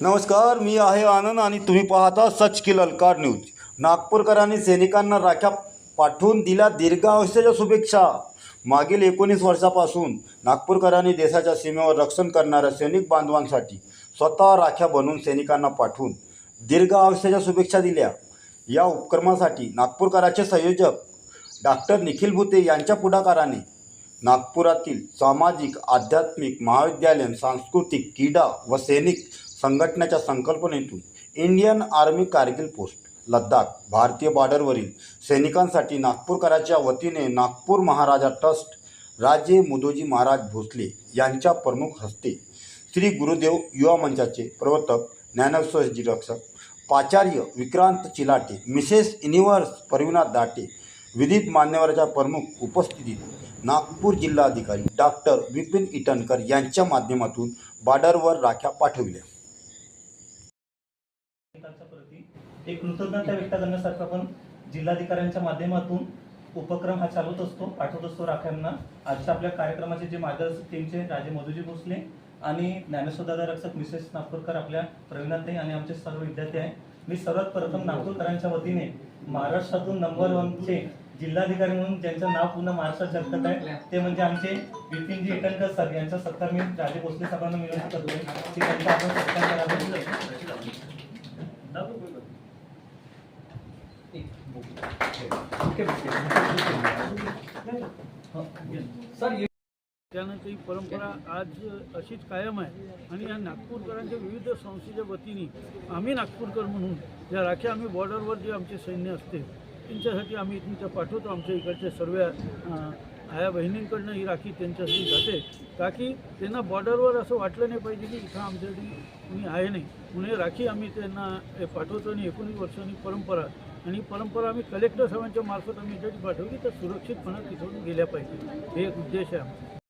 नमस्कार मी आहे आनंद आणि तुम्ही पाहता सच की ललकार न्यूज. नागपूरकरांनी सैनिकांना राख्या पाठवून दिल्या दीर्घायुष्याच्या शुभेच्छा. मागील एकोणीस वर्षापासून नागपूरकरांनी देशाच्या सीमेवर रक्षण करणाऱ्या सैनिक बांधवांसाठी स्वतः राख्या बनवून सैनिकांना पाठवून दीर्घ आयुष्याच्या शुभेच्छा दिल्या. या उपक्रमासाठी नागपूरकराचे संयोजक डॉक्टर निखिल भुते यांच्या पुढाकाराने नागपुरातील सामाजिक आध्यात्मिक महाविद्यालयीन सांस्कृतिक क्रीडा व सैनिक संघटनेच्या संकल्पनेतून Indian army Kargil post Ladakh भारतीय बॉर्डरवरील सैनिकांसाठी नागपूरकराच्या वतीने नागपूर महाराजा ट्रस्ट राजे मुदोजी महाराज भोसले यांच्या प्रमुख हस्ते श्री गुरुदेव युवा मंचाचे प्रवर्तक ज्ञानेश्वरजी रक्षक प्राचार्य विक्रांत चिलाटे मिसेस युनिव्हर्स परविनाथ दाटे विधित मान्यवराच्या प्रमुख उपस्थितीत नागपूर जिल्हाधिकारी डॉक्टर विपिन इटनकर यांच्या माध्यमातून बॉर्डरवर राख्या पाठविल्या. सैनिकांच्या प्रती एक कृतज्ञता व्यक्त करण्यासाठी आपण जिल्हाधिकाऱ्यांच्या माध्यमातून उपक्रम हा चालवत असतो पाठवत असतो राख्यांना. आजच्या आपल्या कार्यक्रमाचे जे मार्गदर्शक टीमचे राजे मधुजी भोसले आणि ज्ञानेश्वरदादा रक्षक मिसेस नागपूरकर आपल्या प्रवीणाताई आणि आमचे सर्व विद्यार्थी आहे. मी सर्वात प्रथम नागपूरकरांच्या वतीने महाराष्ट्रातून नंबर वनचे जिल्हाधिकारी म्हणून ज्यांचं नाव पूर्ण महाराष्ट्रात झळकत आहे ते म्हणजे आमचे विपिनजी इटनकर सर यांचा सत्कार मी राजे भोसले साहेबांना विनंती करतोय. की त्यांचा आपण सत्कार करावा त्यानंतर ही परंपरा आज अशीच कायम आहे. आणि या नागपूरकरांच्या विविध संस्थेच्या वतीने आम्ही नागपूरकर म्हणून ज्या राख्या आम्ही बॉर्डरवर जे आमचे सैन्य असते त्यांच्यासाठी आम्ही तुमच्या पाठवतो. आमच्या इकडच्या सर्व आया बहिणींकडनं ही राखी त्यांच्यासाठी जाते. ताकी त्यांना बॉर्डरवर असं वाटलं नाही पाहिजे की इथं आमच्यासाठी कुणी आहे नाही. म्हणून राखी आम्ही त्यांना हे पाठवतो. आणि एकोणीस वर्षांनी परंपरा आणि परंपरा आम्ही कलेक्टर साहेबांच्या मार्फत आम्ही याच्यासाठी पाठवली तर सुरक्षितपणे तिथून गेल्या पाहिजे. हे एक उद्देश आहे